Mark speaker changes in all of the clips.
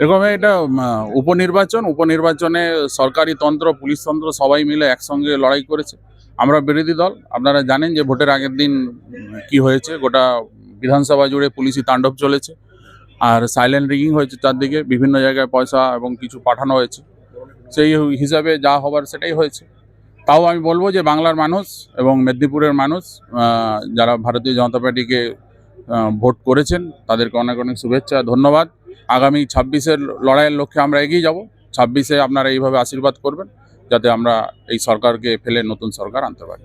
Speaker 1: এরকম এটা উপনির্বাচন, উপনির্বাচনে সরকারি তন্ত্র, পুলিশ তন্ত্র সবাই মিলে একসঙ্গে লড়াই করেছে। আমরা বিরোধী দল, আপনারা জানেন যে ভোটের আগের দিন কি হয়েছে, গোটা বিধানসভা জুড়ে পুলিশি তাণ্ডব চলেছে, আর সাইলেন্ট রিগিং হয়েছে চারদিকে, বিভিন্ন জায়গায় পয়সা এবং কিছু পাঠানো হয়েছে। সেই হিসাবে যা হবার সেটাই হয়েছে। তাও আমি বলব যে বাংলার মানুষ এবং মেদিনীপুরের মানুষ যারা ভারতীয় জনতা পার্টিকে ভোট করেছেন, তাদেরকে অনেক অনেক শুভেচ্ছা, ধন্যবাদ। আগামী ছাব্বিশের লড়াইয়ের লক্ষ্যে আমরা এগিয়ে যাব। ছাব্বিশে আপনারা এইভাবে আশীর্বাদ করবেন যাতে আমরা এই সরকারকে ফেলে নতুন সরকার আনতে পারি।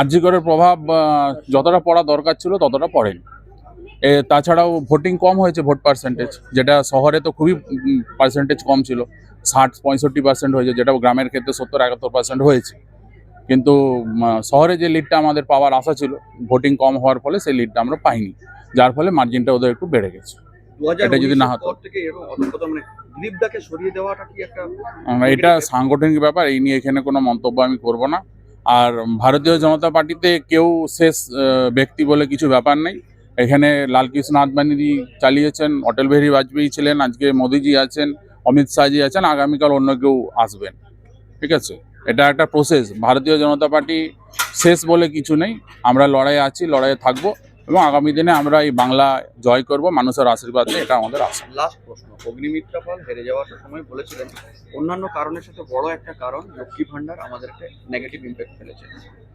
Speaker 2: আরজি করে প্রভাব
Speaker 1: যতটা পড়া দরকার ছিল ততটা পড়েনি। এ তাছাড়াও ভোটিং কম হয়েছে ভোট পার্সেন্টেজ যেটা শহরে তো খুবই পার্সেন্টেজ কম ছিল। ষাট পঁয়ষট্টি পার্সেন্ট হয়েছে যেটা গ্রামের ক্ষেত্রে সত্তর একাত্তর পার্সেন্ট হয়েছে। কিন্তু শহরে যে লিডটা আমাদের পাওয়ার আশা ছিল ভোটিং কম হওয়ার ফলে সেই লিডটা আমরা পাইনি। যার ফলে মার্জিনটা ওদের একটু বেড়ে গেছে। এটা যদি না হতো।
Speaker 3: মানে
Speaker 1: এটা সাংগঠনিক ব্যাপার এই নিয়ে এখানে কোনো মন্তব্য আমি করব না। আর ভারতীয় জনতা পার্টিতে কেউ শেষ ব্যক্তি বলে কিছু ব্যাপার নেই। এখানে লালকৃষ্ণ আদবানি চালিয়েছেন অটল বিহারী বাজপেয়ী ছিলেন আজকে মোদিজি আছেন অমিত শাহজি আছেন আগামীকাল অন্য কেউ আসবেন। ঠিক আছে? এটা একটা প্রসেস ভারতীয় জনতা পার্টি শেষ বলে কিছু নেই। আমরা লড়াইয়ে আছি লড়াইয়ে থাকব। এবং আগামী দিনে আমরা এই বাংলা জয় করব মানুষের আশীর্বাদ এটা আমাদের আশা।
Speaker 3: লাস্ট প্রশ্ন অগ্নিমিত্রা পাল হেরে যাওয়ার সময় বলেছিলেন অন্যান্য কারণের সাথে বড় একটা কারণ লক্ষ্মী ভান্ডার আমাদের একটা নেগেটিভ ইম্প্যাক্ট ফেলেছে।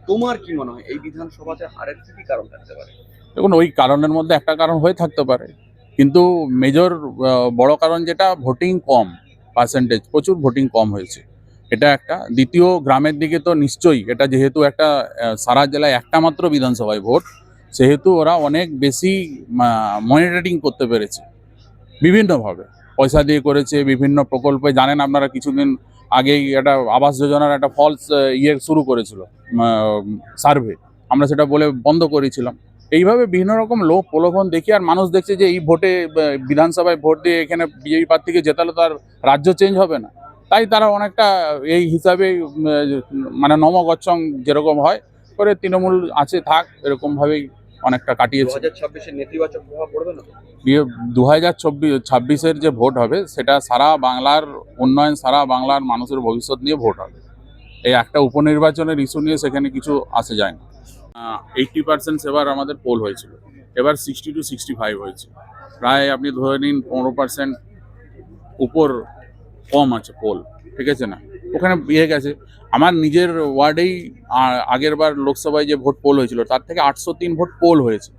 Speaker 3: তোমার কি মনে হয় এই বিধানসভাতে হারের কি কারণ থাকতে পারে?
Speaker 1: দেখুন ওই কারণের মধ্যে একটা কারণ হয়ে থাকতে পারে। কিন্তু মেজর বড় কারণ যেটা ভোটিং কম পার্সেন্টেজ প্রচুর ভোটিং কম হয়েছে। এটা একটা। দ্বিতীয় গ্রামের দিকে তো নিশ্চয়ই এটা যেহেতু একটা সারা জেলায় একটা মাত্র বিধানসভায় ভোট সেহেতু ওরা অনেক বেশি মনিটরিং করতে পেরেছে, বিভিন্নভাবে। পয়সা দিয়ে করেছে, বিভিন্ন প্রকল্পে, জানেন আপনারা কিছুদিন আগেই একটা আবাস যোজনার একটা ফলস ইয়ে শুরু করেছিল সার্ভে আমরা সেটা বলে বন্ধ করেছিলাম। এইভাবে বিভিন্ন রকম লোক প্রলোভন দেখি আর মানুষ দেখছে যে এই ভোটে বিধানসভায় ভোট দিয়ে এখানে বিজেপি প্রার্থীকে জেতালে তার রাজ্য চেঞ্জ হবে না। তাই তারা অনেকটা এই হিসাবে মানে নমগচ্ছং যেরকম হয়, করে তৃণমূল আছে, থাক, এরকমভাবেই অনেকটা
Speaker 3: দু
Speaker 1: কাটিয়েছে
Speaker 3: হাজার ছাব্বিশে নেতিবাচক প্রভাব পড়বে না
Speaker 1: দু হাজার চব্বিশ ছাব্বিশের যে ভোট হবে সেটা সারা বাংলার উন্নয়ন সারা বাংলার মানুষের ভবিষ্যৎ নিয়ে ভোট হবে। এই একটা উপনির্বাচনের ইস্যু নিয়ে সেখানে কিছু আসে যায় না। এইটটি পার্সেন্ট সেবার আমাদের পোল হয়েছিল। এবার সিক্সটি টু সিক্সটি ফাইভ হয়েছে। প্রায় আপনি ধরে নিন পনেরো পার্সেন্ট উপর কম আছে পোল ঠিক আছে না? ওখানে ইয়ে গেছে। আমার নিজের ওয়ার্ডেই আগের বার লোকসভায় যে ভোট পোল হয়েছিল, তার থেকে আটশো তিন ভোট পোল হয়েছে।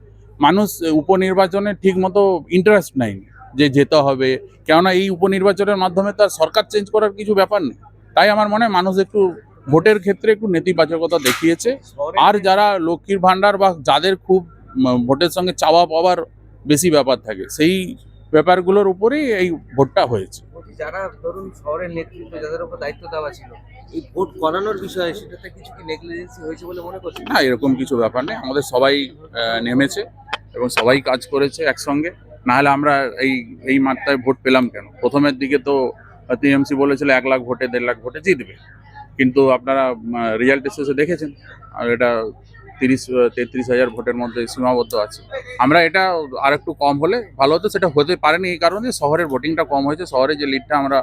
Speaker 1: মানুষ উপনির্বাচনে ঠিক মতো ইন্টারেস্ট নেয়নি যে যেতে হবে, কেননা এই উপনির্বাচনের মাধ্যমে তার সরকার চেঞ্জ করার কিছু ব্যাপার নেই। তাই আমার মনে হয় মানুষ একটু ভোটের ক্ষেত্রে একটু নেতিবাচকতা দেখিয়েছে। আর যারা লক্ষ্মীর ভাণ্ডার বা যাদের খুব ভোটের সঙ্গে চাওয়া পাওয়ার বেশি ব্যাপার থাকে, সেই ব্যাপারগুলোর উপরেই এই ভোটটা হয়েছে।
Speaker 2: যারা ধরুন শহরের নেতৃত্ব, যাদের উপর দায়িত্ব দেওয়া ছিল, এই ভোট করানোর বিষয়ে সেটাতে কিছু কি নেগলিজেন্সি হয়েছে বলে মনে করছেন?
Speaker 1: না, এরকম কিছু ব্যাপার নেই। আমাদের সবাই নেমেছে এবং সবাই কাজ করেছে একসঙ্গে। নাহলে আমরা এই এই মাত্রায় ভোট পেলাম কেন? প্রথমের দিকে তো টিএমসি বলেছিল এক লাখ ভোটে দেড় লাখ ভোটে জিতবে। কিন্তু আপনারা রেজাল্ট শেষে দেখেছেন। আর এটা তিরিশ তেত্রিশ হাজার ভোটের মধ্যে সীমাবদ্ধ আছে। আমরা এটা আর একটু কম হলে ভালো হতো সেটা হতে পারেনি এই কারণে শহরের ভোটিংটা কম হয়েছে শহরে যে লিডটা আমরা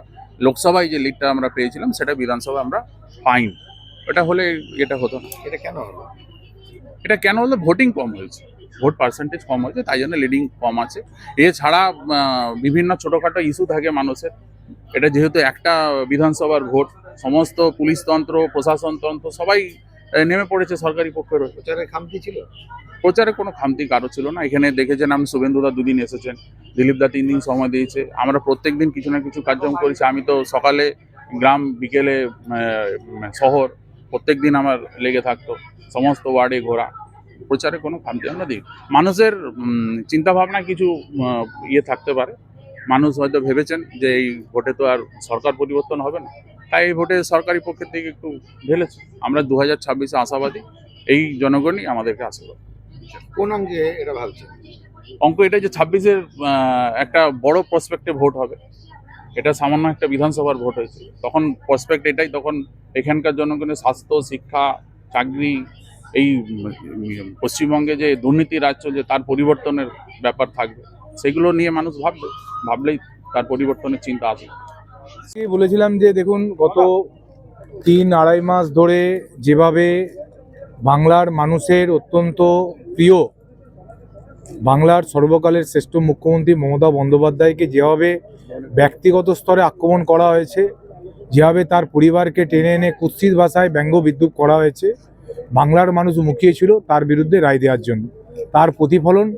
Speaker 1: লোকসভায় যে লিডটা আমরা পেয়েছিলাম সেটা বিধানসভায় আমরা পাইনি। এটা হলে এটা হতো না।
Speaker 2: এটা কেন হলো?
Speaker 1: এটা কেন হলো? ভোটিং কম হয়েছে। ভোট পার্সেন্টেজ কম হয়েছে তাই জন্য লিডিং কম আছে। এছাড়া বিভিন্ন ছোটোখাটো ইস্যু থাকে মানুষের। এটা যেহেতু একটা বিধানসভার ভোট সমস্ত পুলিশতন্ত্র প্রশাসনতন্ত্র সবাই নেমে পড়েছে সরকারি পক্ষের।
Speaker 2: প্রচারের খামতি ছিল?
Speaker 1: প্রচারে কোনো খামতি কারও ছিল না। এখানে দেখেছেন আমি শুভেন্দুদা দুদিন এসেছেন দিলীপদা তিন দিন সময় দিয়েছে। আমরা প্রত্যেক দিন কিছু না কিছু কার্যক্রম করেছি। আমি তো সকালে গ্রাম বিকেলে শহর প্রত্যেক দিন আমার লেগে থাকতো। সমস্ত ওয়ার্ডে ঘোরা। প্রচারে কোনো খামতি আমরা দিই। মানুষের চিন্তাভাবনা কিছু ইয়ে থাকতে পারে। মানুষ হয়তো ভেবেছেন যে এই ভোটে তো আর সরকার পরিবর্তন হবে না। তাই এই ভোটে সরকারি পক্ষের থেকে একটু ঢেলেছে। আমরা দু হাজার ছাব্বিশে আশাবাদী এই জনগণই আমাদেরকে আশীর্বাদ
Speaker 2: কোন অঙ্কে এটা ভাবছেন
Speaker 1: অঙ্ক এটা যে ছাব্বিশের একটা বড় প্রসপেক্টে ভোট হবে এটা সামান্য একটা বিধানসভার ভোট হয়েছে। তখন প্রসপেক্ট এটাই তখন এখানকার জনগণের স্বাস্থ্য শিক্ষা চাকরি এই পশ্চিমবঙ্গে যে দুর্নীতি রাজ চলছে তার পরিবর্তনের ব্যাপার থাকবে সেগুলো নিয়ে মানুষ ভাববে ভাবলেই তার পরিবর্তনের চিন্তা আসবে।
Speaker 4: বলেছিলাম যে দেখুন, গত তিন আড়াই মাস ধরে যেভাবে বাংলার মানুষের অত্যন্ত প্রিয়, বাংলার সর্বকালের শ্রেষ্ঠ মুখ্যমন্ত্রী মমতা বন্দ্যোপাধ্যায়কে যেভাবে ব্যক্তিগত স্তরে আক্রমণ করা হয়েছে, যেভাবে তার পরিবারকে টেনে এনে কুৎসিত ভাষায় ব্যঙ্গ বিদ্রুপ করা হয়েছে, বাংলার মানুষ মুখিয়েছিল তার বিরুদ্ধে রায় দেওয়ার জন্য। তার প্রতিফলন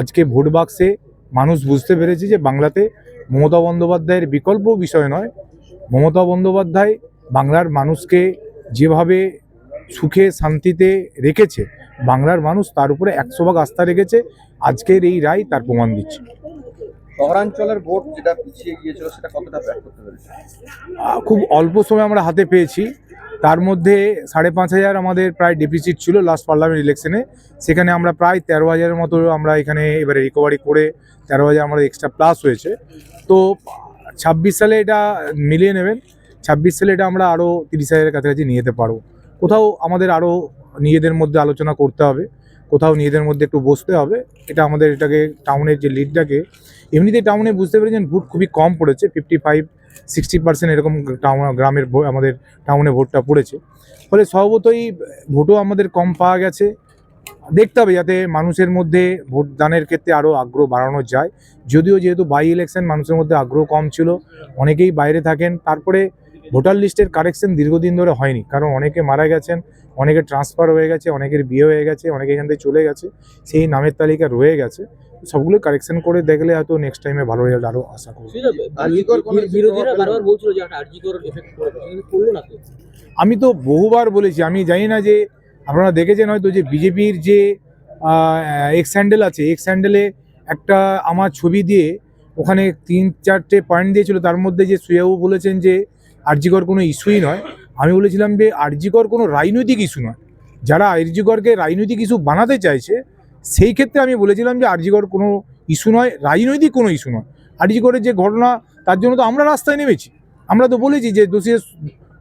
Speaker 4: আজকে ভোট বাক্সে মানুষ বুঝতে পেরেছে যে বাংলাতে মমতা বন্দ্যোপাধ্যায়ের বিকল্প বিষয় নয়। মমতা বন্দ্যোপাধ্যায় বাংলার মানুষকে যেভাবে সুখে শান্তিতে রেখেছে বাংলার মানুষ তার উপরে একশো ভাগ আস্থা রেখেছে আজকের এই রায় তার প্রমাণ দিচ্ছে।
Speaker 3: শহরাঞ্চলের ভোট যেটা পিছিয়ে গিয়েছিল সেটা কতটা ব্যাক করতে পেরেছে
Speaker 4: খুব অল্প সময় আমরা হাতে পেয়েছি। তার মধ্যে সাড়ে পাঁচ হাজার আমাদের প্রায় ডেফিসিট ছিল লাস্ট পার্লামেন্ট ইলেকশনে সেখানে আমরা প্রায় তেরো হাজারের মতো আমরা এখানে এবারে রিকভারি করে তেরো হাজার আমাদের এক্সট্রা প্লাস হয়েছে। তো ছাব্বিশ সালে এটা মিলিয়ে নেবেন, ছাব্বিশ সালে এটা আমরা আরও তিরিশ হাজারের কাছাকাছি নিয়ে যেতে পারব। কোথাও আমাদের আরও নিজেদের মধ্যে আলোচনা করতে হবে, কোথাও নিজেদের মধ্যে একটু বসতে হবে। এটা আমাদের এটাকে টাউনের যে লিডটাকে এমনিতে টাউনে বুঝতে পেরেছেন ভোট খুবই কম পড়েছে ফিফটি ফাইভ সিক্সটি পার্সেন্ট এরকম টাউন গ্রামের আমাদের টাউনে ভোটটা পড়েছে। ফলে স্বভাবতই ভোটও আমাদের কম পাওয়া গেছে। দেখতে হবে যাতে মানুষের মধ্যে ভোট দানের ক্ষেত্রে আরও আগ্রহ বাড়ানো যায়। যদিও যেহেতু বাই ইলেকশন মানুষের মধ্যে আগ্রহ কম ছিল, অনেকেই বাইরে থাকেন। তারপরে ভোটার লিস্টের কারেকশন দীর্ঘদিন ধরে হয়নি। কারণ অনেকে মারা গেছেন, অনেকে ট্রান্সফার হয়ে গেছে, অনেকের বিয়ে হয়ে গেছে, অনেকে এখান থেকে চলে গেছে, সেই নামের তালিকা রয়ে গেছে। সবগুলো কারেকশন করে দেখলে হয়তো নেক্সট টাইমে ভালো রেজাল্ট আরও আশা করব।
Speaker 2: বিরোধীরা বারবার বলছিল যে এফেক্ট পড়বে। না
Speaker 4: আমি তো বহুবার বলেছি আমি জানি না যে আপনারা দেখেছেন হয়তো যে বিজেপির যে এক্স হ্যান্ডেল আছে এক্স হ্যান্ডেলে একটা আমার ছবি দিয়ে ওখানে তিন চারটে পয়েন্ট দিয়েছিল তার মধ্যে যে সুয়াবু বলেছেন যে আরজিকর কোনো ইস্যুই নয়। আমি বলেছিলাম যে আরজিকর কোনো রাজনৈতিক ইস্যু নয়। যারা আরজিকরকে রাজনৈতিক ইস্যু বানাতে চাইছে সেই ক্ষেত্রে আমি বলেছিলাম যে আরজিকর কোনো ইস্যু নয়, রাজনৈতিক কোনো ইস্যু নয়। আরজিকরের যে ঘটনা, তার জন্য তো আমরা রাস্তায় নেমেছি। আমরা তো বলেছি যে দোষীর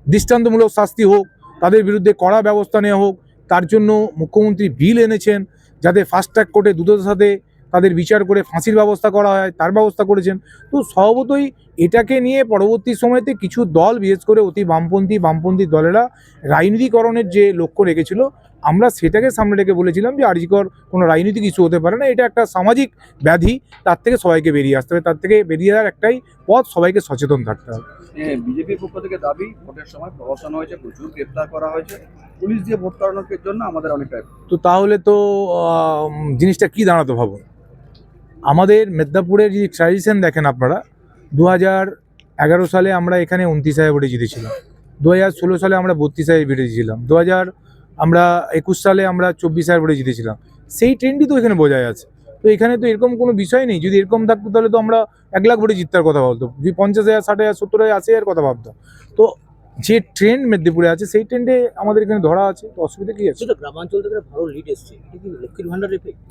Speaker 4: দৃষ্টান্তমূলক শাস্তি হোক, তাদের বিরুদ্ধে কড়া ব্যবস্থা নেওয়া হোক, তার জন্য মুখ্যমন্ত্রী বিল এনেছেন যাতে ফাস্ট ট্র্যাক কোর্টে দ্রুততার সাথে তাদের বিচার করে ফাঁসির ব্যবস্থা করা হয়, তার ব্যবস্থা করেছেন। তো স্বভাবতই এটাকে নিয়ে পরবর্তী সময়তে কিছু দল বিশেষ করে অতি বামপন্থী বামপন্থী দলেরা রাজনীতিকরণের যে লক্ষ্য রেখেছিল আমরা সেটাকে সামনে রেখে বলেছিলাম যে আরজিকর কোনো রাজনৈতিক ইস্যু হতে পারে না। এটা একটা সামাজিক ব্যাধি তার থেকে সবাইকে বেরিয়ে আসতে হবে তার থেকে বেরিয়ে যাওয়ার একটাই পথ সবাইকে সচেতন থাকতে হবে।
Speaker 3: বিজেপির পক্ষ থেকে দাবি ভোটের সময় প্রহসন হয়েছে প্রচুর গ্রেপ্তার করা হয়েছে। পুলিশ দিয়ে ভোট করানোর জন্য আমাদের অনেকটা
Speaker 4: তো তাহলে তো জিনিসটা কি দাঁড়াতো ভাবুন? আমাদের মেদিনীপুরের যদি ট্র্যাডিশন দেখেন আপনারা দু হাজার এগারো সালে আমরা এখানে উনত্রিশ হাজার ভোটে জিতেছিলাম। দু হাজার ষোলো সালে আমরা বত্রিশ হাজার ভোটে জিতেছিলাম। দু হাজার আমরা একুশ সালে আমরা চব্বিশ হাজার ভোটে জিতেছিলাম। সেই ট্রেন্ডই তো এখানে বোঝা যাচ্ছে তো এখানে তো এরকম কোনো বিষয় নেই। যদি এরকম থাকতো তাহলে তো আমরা এক লাখ ভোটে জিতার কথা বলতো যদি পঞ্চাশ হাজার ষাট হাজার সত্তর হাজার আশি হাজার কথা ভাবতাম। তো যে ট্রেন্ড মেদিনীপুরে আছে সেই ট্রেন্ডে আমাদের এখানে ধরা আছে। তো অসুবিধা কি আছে?
Speaker 2: গ্রামাঞ্চল থেকে ভালো লিড এসছে। লক্ষ্মীর ভান্ডার এফেক্ট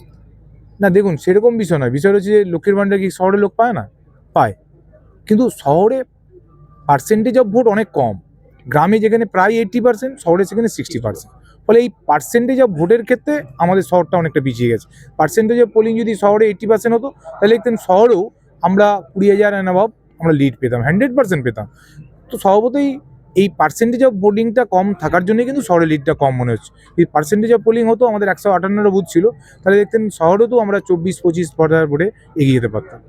Speaker 4: না দেখুন সেরকম বিষয় নয়। বিষয় হচ্ছে যে লক্ষ্মীর ভাণ্ডার কি শহরে লোক পায় না? পায়। কিন্তু শহরে পার্সেন্টেজ অফ ভোট অনেক কম। গ্রামে যেখানে প্রায় এইট্টি পার্সেন্ট শহরে সেখানে সিক্সটি পার্সেন্ট ফলে এই পার্সেন্টেজ অফ ভোটের ক্ষেত্রে আমাদের শহরটা অনেকটা পিছিয়ে গেছে। পার্সেন্টেজ অফ পোলিং যদি শহরে এইট্টি পার্সেন্ট হতো, তাহলে দেখতেন শহরেও আমরা কুড়ি হাজার অ্যান্ড অ্যাভাব আমরা লিড পেতাম হান্ড্রেড পার্সেন্ট পেতাম। তো স্বভাবতই এই পার্সেন্টেজ অফ ভোটিংটা কম থাকার জন্যই কিন্তু শহরে লিডটা কম মনে হচ্ছে। এই পার্সেন্টেজ অফ পোলিং হতো, আমাদের একশো আটান্নটা বুথ ছিল, তাহলে দেখতেন শহরেও তো আমরা চব্বিশ পঁচিশ হাজার ভোটে এগিয়ে যেতে পারতাম।